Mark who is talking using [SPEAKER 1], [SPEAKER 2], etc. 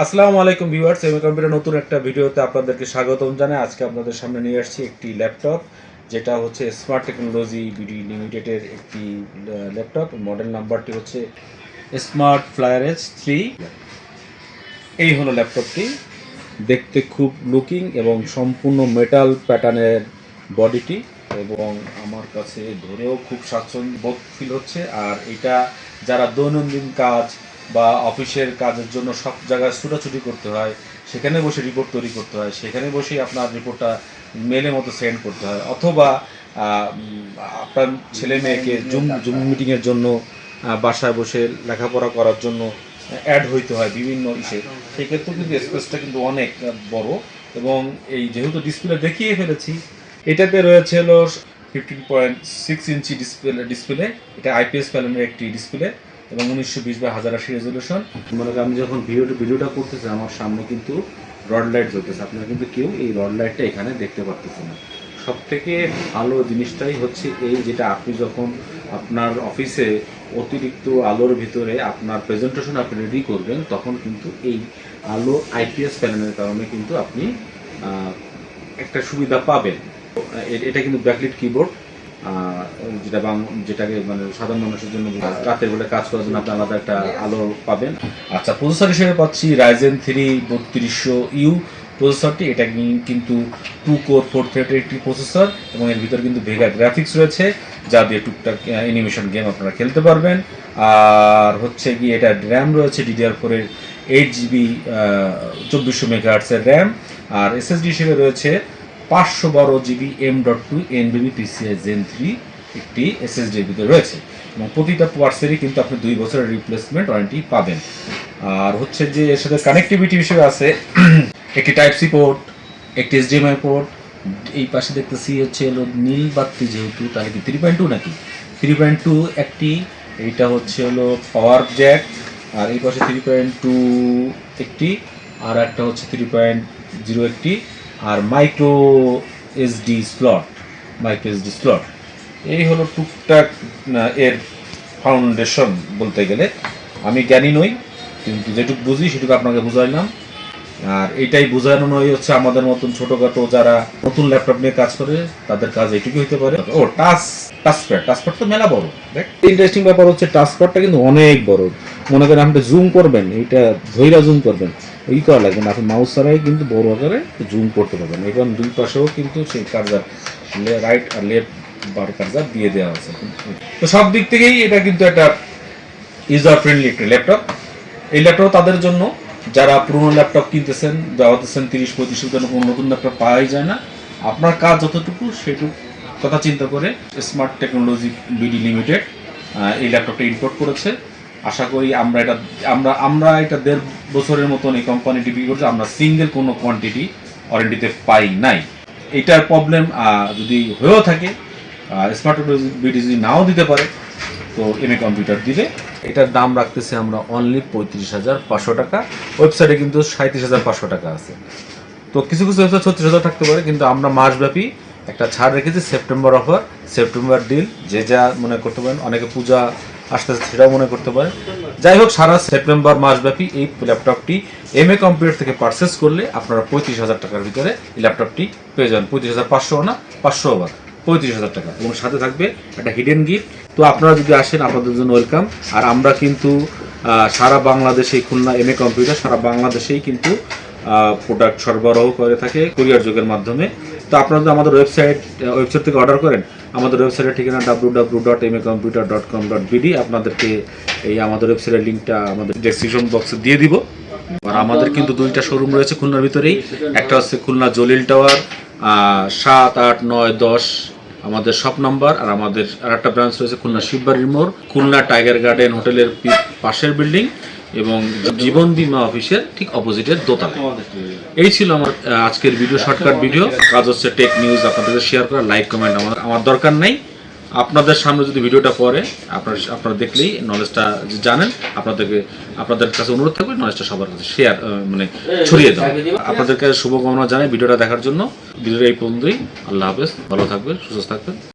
[SPEAKER 1] আসসালামু আলাইকুম viewers M computer নতুন একটা ভিডিওতে আপনাদেরকে স্বাগতম জানাই। আজকে আপনাদের সামনে নিয়ে আসছি একটি ল্যাপটপ, যেটা হচ্ছে স্মার্ট টেকনোলজি বিডি লিমিটেডের একটি ল্যাপটপ। মডেল নাম্বারটি হচ্ছে স্মার্ট ফ্লায়ার এস থ্রি এই হলো ল্যাপটপটি। দেখতে খুব লুকিং এবং সম্পূর্ণ মেটাল প্যাটার্নের বডিটি এবং আমার কাছে ধরেও খুব স্বাচ্ছন্দ্য বোধ ফিল হচ্ছে। আর এটা যারা দৈনন্দিন কাজ বা অফিসের কাজের জন্য সব জায়গায় ছুটাছুটি করতে হয়, সেখানে বসে রিপোর্ট তৈরি করতে হয়, সেখানে বসেই আপনার রিপোর্টটা মেলে মতো সেন্ড করতে হয়। অথবা আপনার ছেলে মেয়েকে জুম জুম মিটিংয়ের জন্য বাসায় বসে লেখাপড়া করার জন্য অ্যাড হইতে হয় বিভিন্ন ইসে। সেক্ষেত্রেও কিন্তু স্পেসটা কিন্তু অনেক বড়। এবং এই যেহেতু ডিসপ্লে দেখিয়ে ফেলেছি, এটাতে রয়েছে হলো fifteen point six inch display display এটা আইপিএস প্যানেলের একটি ডিসপ্লে এবং উনিশশো বিশ বাই হাজার আশি রেজলিউশন মনে করেন আমি যখন ভিডিওটা ভিডিওটা করতেছি, আমার সামনে কিন্তু রড লাইট জ্বলতেছে। আপনারা কিন্তু কেউ এই রড লাইটটা এখানে দেখতে পারতেছেন না। সব থেকে ভালো জিনিসটাই হচ্ছে এই যেটা আপনি যখন আপনার অফিসে অতিরিক্ত আলোর ভিতরে আপনার প্রেজেন্টেশন আপনি রেডি করবেন, তখন কিন্তু এই আলো আইপিএস প্যানেলের কারণে কিন্তু আপনি একটা সুবিধা পাবেন। এটা কিন্তু ব্যাকলিট কিবোর্ড যেটা বাং যেটাকে মানে সাধারণ মানুষের জন্য রাতের বেলা কাজ করার জন্য আপনি আলাদা একটা আলো পাবেন। আচ্ছা প্রসেসর হিসেবে পাচ্ছি রাইজেন থ্রি বত্রিশশো ইউ প্রসেসরটি এটা কিন্তু টু কোর ফোর থ্রেডের একটি প্রসেসর এবং এর ভিতরে কিন্তু ভেগা গ্রাফিক্স রয়েছে, যা দিয়ে টুকটাক অ্যানিমেশন গেম আপনারা খেলতে পারবেন। আর হচ্ছে কি, এটা র্যাম রয়েছে ডিডিআর ফোরের এইট জিবি চব্বিশশো মেগাহার্টসের র্যাম আর এসএসডি হিসেবে রয়েছে পাঁচশো বারো GB M dot two NVMe PCIe gen three একটি এসএসডি এর ভিতরে রয়েছে। এবং প্রতিটা পার্টসেরই কিন্তু আপনি দুই বছরের রিপ্লেসমেন্ট ওয়ারেন্টি পাবেন। আর হচ্ছে যে এর সাথে কানেক্টিভিটি হিসেবে আছে, একটি টাইপ সি পোর্ট একটি এইচডিএমআই পোর্ট এই পাশে দেখতেছি হচ্ছে হলো নীল বাত্তি যেহেতু, তাহলে কি থ্রি পয়েন্ট টু নাকি? থ্রি পয়েন্ট টু একটি, এইটা হচ্ছে হলো পাওয়ার জ্যাক আর এই পাশে থ্রি পয়েন্ট টু একটি, আর একটা হচ্ছে থ্রি পয়েন্ট জিরো একটি। আর micro SD slot micro SD slot এই হলো টুকটাক এর ফাউন্ডেশন বলতে গেলে। আমি জ্ঞানী নই, কিন্তু যেটুকু বুঝি সেটুকু আপনাকে বুঝাইলাম। আর এটাই বোঝানো নয় হচ্ছে আমাদের মতন ছোটখাটো যারা নতুন ল্যাপটপ নিয়ে কাজ করে, তাদের কাজ এইটুকু হতে পারে। ও টাচ টাচপ্যাড টাচপ্যাড তো মেলা বড়, দেখ। ইন্টারেস্টিং ব্যাপার হচ্ছে টাচপ্যাডটা কিন্তু অনেক বড়। মনে করেন আপনি জুম করবেন এইটা ধৈরা জুম করবেন। এই করা লাগবে না। আপনি মাউস ছাড়াই কিন্তু বড় আকারে জুম করতে পারবেন। এবং দুই পাশেও কিন্তু সেই কার্জার রাইট আর লেফট বার কার্জার দিয়ে দেওয়া আছে। তো সব দিক থেকেই এটা কিন্তু একটা ইউজার ফ্রেন্ডলি একটা ল্যাপটপ এই ল্যাপটপ তাদের জন্য, যারা পুরনো ল্যাপটপ কিনতেছেন ব্যবহারতেছেন তিরিশ, পঁয়ত্রিশ জন্য কোনো নতুন ল্যাপটপ পাওয়াই যায় না। আপনার কাজ যতটুকু সেটুকু কথা চিন্তা করে স্মার্ট টেকনোলজি বিডি লিমিটেড এই ল্যাপটপটা ইম্পোর্ট করেছে। আশা করি আমরা এটা, আমরা আমরা এটা দেড় বছরের মতন এই কোম্পানিটি বিক্রি করছি। আমরা সিঙ্গেল কোনো কোয়ান্টিটি ওয়ারেন্টিতে পাই নাই। এটার প্রবলেম যদি হয়েও থাকে স্মার্ট বিডি যদি নাও দিতে পারে, তো এম এ কম্পিউটার দিলে এটার দাম রাখতেছি আমরা অনলি পঁয়ত্রিশ হাজার পাঁচশো টাকা। ওয়েবসাইটে কিন্তু সাঁত্রিশ হাজার পাঁচশো টাকা আছে। তো কিছু কিছু ওয়েবসাইট ছত্রিশ হাজার থাকতে পারে, কিন্তু আমরা মাসব্যাপী একটা ছাড় রেখেছি সেপ্টেম্বর অফার সেপ্টেম্বর ডিল যে যা মনে করতে পারেন, অনেকে পূজা আসতেছে সেটাও মনে করতে পারে। যাই হোক, সারা সেপ্টেম্বর মাসব্যাপী এই ল্যাপটপটি এম এ কম্পিউটার থেকে পারচেস করলে আপনারা পঁয়ত্রিশ হাজার টাকার ভিতরে এই ল্যাপটপটি পেয়ে যাবেন। পঁয়ত্রিশ হাজার পাঁচশো না, পাঁচশো আবার পঁয়ত্রিশ হাজার টাকা। এবং সাথে থাকবে একটা হিডেন গিফট তো আপনারা যদি আসেন, আপনাদের জন্য ওয়েলকাম আর আমরা কিন্তু সারা বাংলাদেশে খুলনা এম এ কম্পিউটার সারা বাংলাদেশেই কিন্তু প্রোডাক্ট সরবরাহ করে থাকে কুরিয়ার যুগের মাধ্যমে। তো আপনারা যদি আমাদের ওয়েবসাইট ওয়েবসাইট থেকে অর্ডার করেন, আমাদের ওয়েবসাইটের ঠিকানা W W dot M A computer dot com dot BD আপনাদেরকে এই আমাদের ওয়েবসাইটের লিঙ্কটা আমাদের ডেসক্রিপশন বক্সে দিয়ে দিব। আর আমাদের কিন্তু দুইটা শোরুম রয়েছে খুলনার ভিতরেই, একটা হচ্ছে খুলনা জলিল টাওয়ার সাত, আট, নয়, দশ, আমাদের সব নাম্বার আর আমাদের, আর একটা ব্রাঞ্চ রয়েছে খুলনা শিববাড়ির মোড়, খুলনা টাইগার গার্ডেন হোটেলের পাশের বিল্ডিং এবং জীবন বীমা অফিসের ঠিক অপোজিটের দোতলা এই ছিল আমার আজকের ভিডিও শর্টকাট ভিডিও কাজ হচ্ছে টেক নিউজ আপনাদের শেয়ার করা লাইক কমেন্ট আমার আমার দরকার নেই। আপনাদের সামনে যদি ভিডিওটা পড়ে, আপনার, আপনারা দেখলেই নলেজটা জানেন। আপনাদেরকে, আপনাদের কাছে অনুরোধ থাকবে নলেজটা সবার কাছে শেয়ার মানে ছড়িয়ে দাও আপনাদের কাছে শুভকামনা জানাই ভিডিওটা দেখার জন্য। ভিডিওটা এই পর্যন্তই। আল্লাহ হাফেজ। ভালো থাকবেন, সুস্থ থাকবেন।